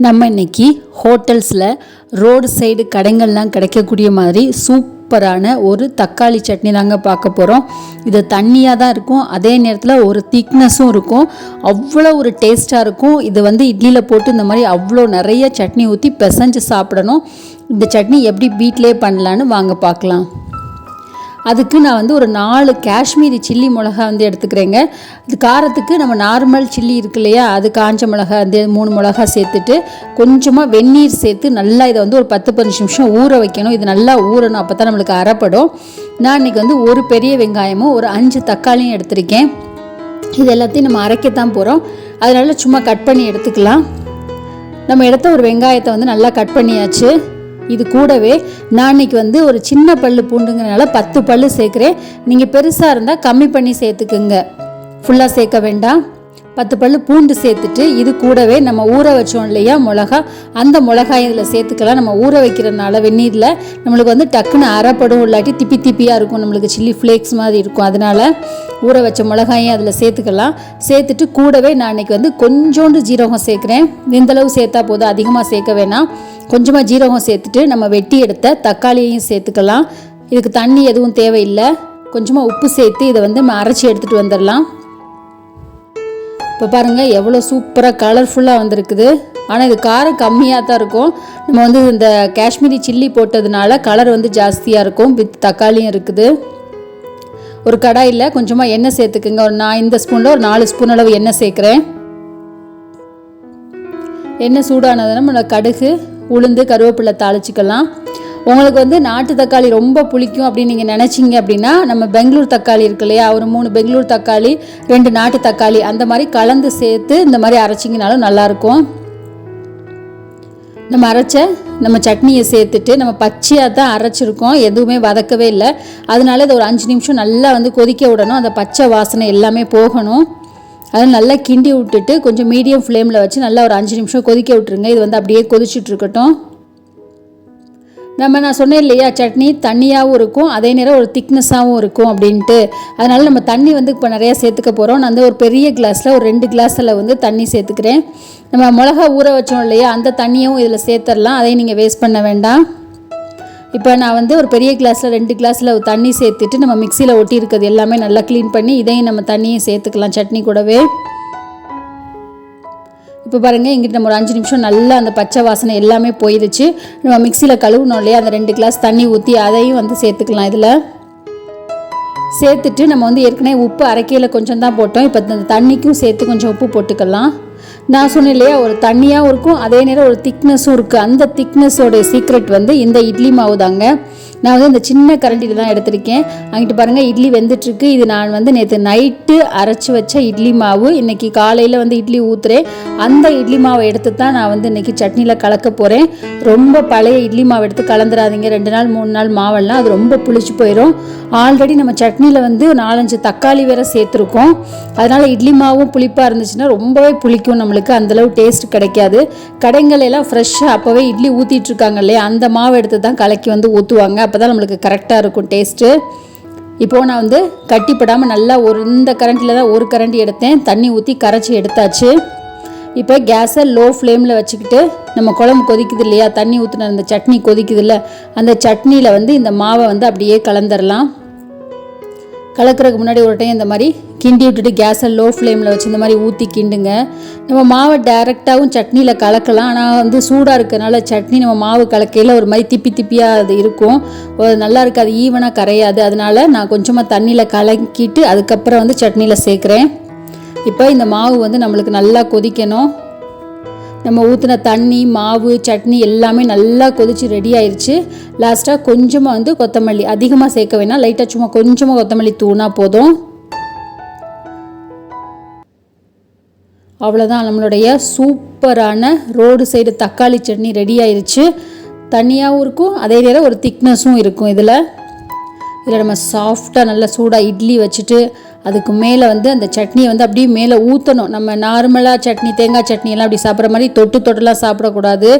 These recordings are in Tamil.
நம்ம இன்னைக்கு ஹோட்டல்ஸில் ரோடு சைடு கடைங்கள்லாம் கிடைக்கக்கூடிய மாதிரி சூப்பரான ஒரு தக்காளி சட்னி தாங்க பார்க்க போகிறோம் இது தண்ணியாக தான் இருக்கும். அதே நேரத்தில் ஒரு திக்னஸும் இருக்கும். அவ்வளோ ஒரு டேஸ்ட்டாக இருக்கும். இது வந்து இட்லியில் போட்டு இந்த மாதிரி அவ்வளோ நிறைய சட்னி ஊற்றி பிசைஞ்சு சாப்பிடணும். இந்த சட்னி எப்படி வீட்டிலே பண்ணலான்னு வாங்க பார்க்கலாம். அதுக்கு நான் வந்து ஒரு நாலு காஷ்மீரி சில்லி மிளகா வந்து எடுத்துக்கிறேங்க. இது காரத்துக்கு நம்ம நார்மல் சில்லி இருக்கு இல்லையா அது காஞ்ச மிளகா வந்து மூணு மிளகா சேர்த்துட்டு கொஞ்சமாக வெந்நீர் சேர்த்து நல்லா இதை வந்து ஒரு பத்து பதினஞ்சு நிமிஷம் ஊற வைக்கணும். இது நல்லா ஊறணும் அப்போ தான் நம்மளுக்கு அறப்படும் நான் இன்றைக்கி வந்து ஒரு பெரிய வெங்காயமும் ஒரு அஞ்சு தக்காளியும் எடுத்திருக்கேன். இது எல்லாத்தையும் நம்ம அரைக்கத்தான் போகிறோம் அதனால சும்மா கட் பண்ணி எடுத்துக்கலாம். நம்ம எடுத்த ஒரு வெங்காயத்தை வந்து நல்லா கட் பண்ணியாச்சு. இது கூடவே நான் இன்னைக்கு வந்து ஒரு சின்ன பல்லு பூண்டுங்கிறனால பத்து பல்லு சேர்க்குறேன். நீங்கள் பெருசாக இருந்தால் கம்மி பண்ணி சேர்த்துக்குங்க. ஃபுல்லாக சேர்க்க வேண்டாம். பத்து பல்லு பூண்டு சேர்த்துட்டு இது கூடவே நம்ம ஊற வச்சோம் இல்லையா மிளகா அந்த மிளகாய் இதில் சேர்த்துக்கலாம். நம்ம ஊற வைக்கிறதுனால வெந்நீரில் நம்மளுக்கு வந்து டக்குன்னு அரைப்படும் இல்லாட்டி திப்பி திப்பியாக இருக்கும். நம்மளுக்கு சில்லி ஃப்ளேக்ஸ் மாதிரி இருக்கும். அதனால ஊற வச்ச மிளகாயும் அதில் சேர்த்துக்கலாம். சேர்த்துட்டு கூடவே நான் இன்றைக்கி வந்து கொஞ்சோண்டு ஜீரகம் சேர்க்குறேன். இந்தளவு சேர்த்தா போதும். அதிகமாக சேர்க்க வேணாம். கொஞ்சமாக ஜீரகம் சேர்த்துட்டு நம்ம வெட்டி எடுத்த தக்காளியையும் சேர்த்துக்கலாம். இதுக்கு தண்ணி எதுவும் தேவையில்லை. கொஞ்சமாக உப்பு சேர்த்து இதை வந்து நம்ம அரைச்சி எடுத்துகிட்டு வந்துடலாம். இப்போ பாருங்கள் எவ்வளோ சூப்பராக கலர்ஃபுல்லாக வந்திருக்குது. ஆனால் இது காரம் கம்மியாக தான் இருக்கும். நம்ம வந்து இந்த காஷ்மீரி சில்லி போட்டதுனால கலர் வந்து ஜாஸ்தியாக இருக்கும். வித் தக்காளியும் இருக்குது. ஒரு கடாயில் கொஞ்சமாக எண்ணெய் சேர்த்துக்குங்க. ஒரு நான் இந்த ஸ்பூனில் ஒரு நாலு ஸ்பூன் அளவு எண்ணெய் சேர்க்குறேன். எண்ணெய் சூடானதுன்னா நம்ம கடுகு உளுந்து கருவேப்பிலை தாளிச்சிக்கலாம். உங்களுக்கு வந்து நாட்டு தக்காளி ரொம்ப புளிக்கும் அப்படின்னு நீங்கள் நினச்சிங்க அப்படின்னா நம்ம பெங்களூர் தக்காளி இருக்கு இல்லையா? ஒரு மூணு பெங்களூர் தக்காளி ரெண்டு நாட்டு தக்காளி அந்த மாதிரி கலந்து சேர்த்து இந்த மாதிரி அரைச்சிங்கனாலும் நல்லாயிருக்கும். நம்ம அரைச்ச நம்ம சட்னியை சேர்த்துட்டு நம்ம பச்சையாக தான் அரைச்சிருக்கோம். எதுவுமே வதக்கவே இல்லை. அதனால இதை ஒரு அஞ்சு நிமிஷம் நல்லா வந்து கொதிக்க விடணும். அந்த பச்சை வாசனை எல்லாமே போகணும். அதை நல்லா கிண்டி விட்டுட்டு கொஞ்சம் மீடியம் ஃப்ளேமில் வச்சு நல்லா ஒரு அஞ்சு நிமிஷம் கொதிக்க விட்டுருங்க. இது வந்து அப்படியே கொதிச்சுட்ருக்கட்டும் இருக்கட்டும். நம்ம நான் சொன்னேன் இல்லையா சட்னி தண்ணியாகவும் இருக்கும் அதே நேரம் ஒரு திக்னஸாகவும் இருக்கும் அப்படின்ட்டு. அதனால் நம்ம தண்ணி வந்து இப்போ நிறையா சேர்த்துக்க போகிறோம் நான் வந்து ஒரு பெரிய கிளாஸில் ஒரு ரெண்டு கிளாஸில் வந்து தண்ணி சேர்த்துக்கிறேன். நம்ம மிளகா ஊற வச்சோம் இல்லையா அந்த தண்ணியும் இதில் சேர்த்துடலாம். அதையும் நீங்கள் வேஸ்ட் பண்ண வேண்டாம். இப்போ நான் வந்து ஒரு பெரிய கிளாஸில் ரெண்டு கிளாஸில் தண்ணி சேர்த்துட்டு நம்ம மிக்சியில் ஒட்டி இருக்கிறது எல்லாமே நல்லா க்ளீன் பண்ணி இதையும் நம்ம தண்ணியும் சேர்த்துக்கலாம் சட்னி கூடவே. இப்போ பாருங்கள் இங்கிட்ட நம்ம ஒரு அஞ்சு நிமிஷம் நல்லா அந்த பச்சை வாசனை எல்லாமே போயிடுச்சு நம்ம மிக்சியில் கழுவுனோம் இல்லையா அந்த ரெண்டு கிளாஸ் தண்ணி ஊற்றி அதையும் வந்து சேர்த்துக்கலாம் இதில். சேர்த்துட்டு நம்ம வந்து ஏற்கனவே உப்பு அரைக்கையில் கொஞ்சம் தான் போட்டோம். இப்போ இந்த தண்ணிக்கும் சேர்த்து கொஞ்சம் உப்பு போட்டுக்கலாம். நான் சொன்னேன் இல்லையா ஒரு தண்ணியாகவும் இருக்கும் அதே நேரம் ஒரு திக்னஸும் இருக்குது அந்த திக்னஸோடைய சீக்ரெட் வந்து இந்த இட்லி மாவு தாங்க நான் வந்து இந்த சின்ன கரண்டியில் தான் எடுத்திருக்கேன். அங்கிட்டு பாருங்கள் இட்லி வெந்துட்டுருக்கு. இது நான் வந்து நேற்று நைட்டு அரைச்சி வச்ச இட்லி மாவு. இன்றைக்கி காலையில் வந்து இட்லி ஊற்றுறேன் அந்த இட்லி மாவை எடுத்து தான் நான் வந்து இன்றைக்கி சட்னியில் கலக்க போகிறேன் ரொம்ப பழைய இட்லி மாவு எடுத்து கலந்துடாதீங்க ரெண்டு நாள் மூணு நாள் மாவெல்லாம் அது ரொம்ப புளிச்சு போயிடும் ஆல்ரெடி நம்ம சட்னியில் வந்து நாலஞ்சு தக்காளி வேற சேர்த்துருக்கோம். அதனால் இட்லி மாவும் புளிப்பாக இருந்துச்சுன்னா ரொம்பவே புளிக்கும் நம்மளுக்கு. அந்தளவு டேஸ்ட் கிடைக்காது. கடைங்களெல்லாம் ஃப்ரெஷ்ஷாக அப்போவே இட்லி ஊற்றிட்டு இருக்காங்க இல்லையா? அந்த மாவு எடுத்து தான் கலக்கி வந்து ஊற்றுவாங்க அப்போ தான் நம்மளுக்கு கரெக்டாக இருக்கும் டேஸ்ட்டு இப்போது நான் வந்து கட்டிப்படாமல் நல்லா ஒரு இந்த கரண்டில் தான் ஒரு கரண்டி எடுத்தேன். தண்ணி ஊற்றி கரைச்சி எடுத்தாச்சு. இப்போ கேஸை லோ ஃப்ளேமில் வச்சுக்கிட்டு நம்ம குழம்பு கொதிக்குது இல்லையா? தண்ணி ஊற்றின அந்த சட்னி கொதிக்குது இல்லை அந்த சட்னியில் வந்து இந்த மாவை வந்து அப்படியே கலந்துடலாம் கலக்கிறதுக்கு முன்னாடி ஒரு டைம் இந்த மாதிரி கிண்டி விட்டுட்டு கேஸை லோ ஃப்ளேமில் வச்சு இந்த மாதிரி ஊற்றி கிண்டுங்க. நம்ம மாவை டைரெக்டாகவும் சட்னியில் கலக்கலாம். ஆனால் வந்து சூடாக இருக்கிறனால சட்னி நம்ம மாவு கலக்கையில் ஒரு மாதிரி திப்பி திப்பியாக அது இருக்கும். ஒரு நல்லா இருக்காது. ஈவனாக கரையாது. அதனால நான் கொஞ்சமாக தண்ணியில் கலக்கிட்டு அதுக்கப்புறம் வந்து சட்னியில் சேர்க்குறேன். இப்போ இந்த மாவு வந்து நம்மளுக்கு நல்லா கொதிக்கணும். நம்ம ஊற்றின தண்ணி மாவு சட்னி எல்லாமே நல்லா கொதிச்சு ரெடி ஆயிடுச்சு லாஸ்ட்டாக கொஞ்சமாக வந்து கொத்தமல்லி அதிகமாக சேர்க்க வேணாம். லைட்டாக சும்மா கொஞ்சமாக கொத்தமல்லி தூணா போதும். அவ்வளோதான் நம்மளுடைய சூப்பரான ரோடு சைடு தக்காளி சட்னி ரெடி ஆயிடுச்சு தனியாகவும் இருக்கும் அதே நேரம் ஒரு திக்னஸும் இருக்கும் இதில். இதில் நம்ம சாஃப்டாக நல்லா சூடாக இட்லி வச்சுட்டு அதுக்கு மேலே வந்து அந்த சட்னியை வந்து அப்படியே மேலே ஊற்றணும் நம்ம நார்மலாக சட்னி தேங்காய் சட்னியெல்லாம் அப்படி சாப்பிட்ற மாதிரி தொட்டு தொட்டுலாம் சாப்பிடக்கூடாது.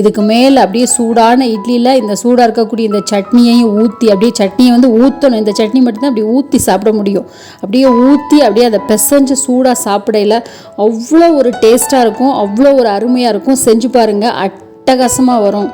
இதுக்கு மேலே அப்படியே சூடான இட்லியில் இந்த சூடாக இருக்கக்கூடிய இந்த சட்னியையும் ஊற்றி அப்படியே சட்னியை வந்து ஊற்றணும் இந்த சட்னி மட்டும்தான் அப்படி ஊற்றி சாப்பிட முடியும். அப்படியே ஊற்றி அப்படியே அதை பிசைஞ்சு சூடாக சாப்பிடையில அவ்வளோ ஒரு டேஸ்ட்டாக இருக்கும். அவ்வளோ ஒரு அருமையாக இருக்கும். செஞ்சு பாருங்கள் அட்டகாசமாக வரும்.